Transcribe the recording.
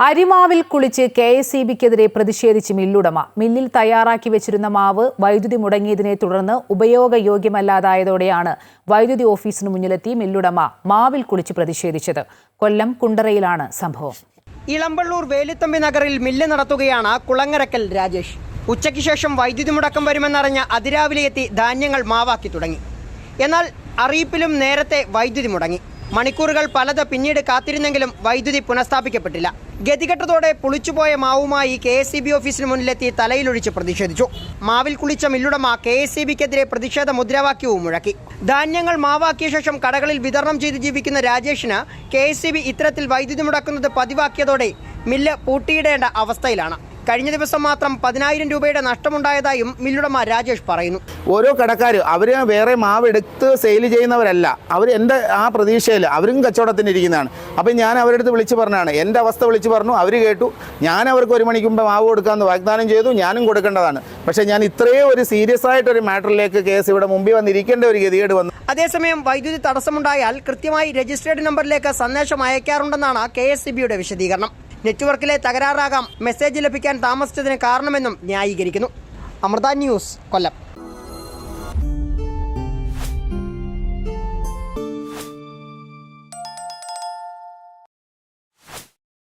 അരിമാവിൽ കുളിച്ച് K S E ബിക്കെതിരെ പ്രതിഷേധിച്ച് മില്ലുടമ. മില്ലിൽ തയ്യാറാക്കി വെച്ചിരുന്ന മാവ് വൈദ്യുതി മുടങ്ങിയതിനെ തുടർന്ന് ഉപയോഗയോഗ്യമല്ലാതായതോടെയാണ് വൈദ്യുതി ഓഫീസിന് മുന്നിലെത്തി മില്ലുടമ മാവിൽ കുളിച്ച് പ്രതിഷേധിച്ചത്. കൊല്ലം കുണ്ടറയിലാണ് സംഭവം. ഇളമ്പള്ളൂർ വേലുത്തമ്പി നഗറിൽ മില്ല് നടത്തുകയാണ് കുളങ്ങരക്കൽ രാജേഷ്. ഉച്ചയ്ക്ക് ശേഷം വൈദ്യുതി മുടക്കം വരുമെന്നറിഞ്ഞ അതിരാവിലെ എത്തി ധാന്യങ്ങൾ മാവാക്കി തുടങ്ങി. എന്നാൽ അറിയിപ്പിലും നേരത്തെ വൈദ്യുതി മുടങ്ങി. മണിക്കൂറുകൾ പലത് പിന്നീട് കാത്തിരുന്നെങ്കിലും വൈദ്യുതി പുനഃസ്ഥാപിക്കപ്പെട്ടില്ല. ഗതികെട്ടതോടെ പുളിച്ചുപോയ മാവുമായി കെ എസ് സി ബി ഓഫീസിന് മുന്നിലെത്തി തലയിലൊഴിച്ച് പ്രതിഷേധിച്ചു. മാവിൽ കുളിച്ച മില്ലുടമ കെ എസ് സി ബിക്കെതിരെ പ്രതിഷേധ മുദ്രാവാക്യവും മുഴക്കി. ധാന്യങ്ങൾ മാവാക്കിയ ശേഷം കടകളിൽ വിതരണം ചെയ്ത് ജീവിക്കുന്ന രാജേഷിന് കെ എസ് സി ബി ഇത്തരത്തിൽ വൈദ്യുതി മുടക്കുന്നത് പതിവാക്കിയതോടെ മില്ല് പൂട്ടിയിടേണ്ട അവസ്ഥയിലാണ്. കഴിഞ്ഞ ദിവസം മാത്രം പതിനായിരം രൂപയുടെ നഷ്ടമുണ്ടായതായും മില്ലുടമ രാജേഷ് പറയുന്നു. ഓരോ കടക്കാർ അവർ വേറെ മാവ് എടുത്ത് സെയിൽ ചെയ്യുന്നവരല്ല. അവർ എന്റെ ആ പ്രതീക്ഷയിൽ അവരും കച്ചവടത്തിന് ഇരിക്കുന്നതാണ്. അപ്പം ഞാൻ അവരുടെ അടുത്ത് വിളിച്ച് പറഞ്ഞാണ്. എന്റെ അവസ്ഥ വിളിച്ചു പറഞ്ഞു. അവർ കേട്ടു. ഞാൻ അവർക്ക് ഒരു മണിക്ക് മുമ്പ് മാവ് കൊടുക്കാമെന്ന് വാഗ്ദാനം ചെയ്തു. ഞാനും കൊടുക്കേണ്ടതാണ്. പക്ഷേ ഞാൻ ഇത്രയും ഒരു സീരിയസ് ആയിട്ടൊരു മാറ്ററിലേക്ക് കേസ് ഇവിടെ മുമ്പിൽ വന്നിരിക്കേണ്ട ഒരു ഗതികേട് വന്നു. അതേസമയം വൈദ്യുതി തടസ്സമുണ്ടായാൽ കൃത്യമായി രജിസ്ട്രേഡ് നമ്പറിലേക്ക് സന്ദേശം അയക്കാറുണ്ടെന്നാണ് കെ എസ് സി ബിയുടെ വിശദീകരണം. നെറ്റ്വർക്കിലെ തകരാറാകാം. മെസ്സേജ് ലഭിക്കാൻ താമസിച്ചതിന് കാരണമെന്നും ന്യായീകരിക്കുന്നു. അമൃത ന്യൂസ് കൊല്ലം.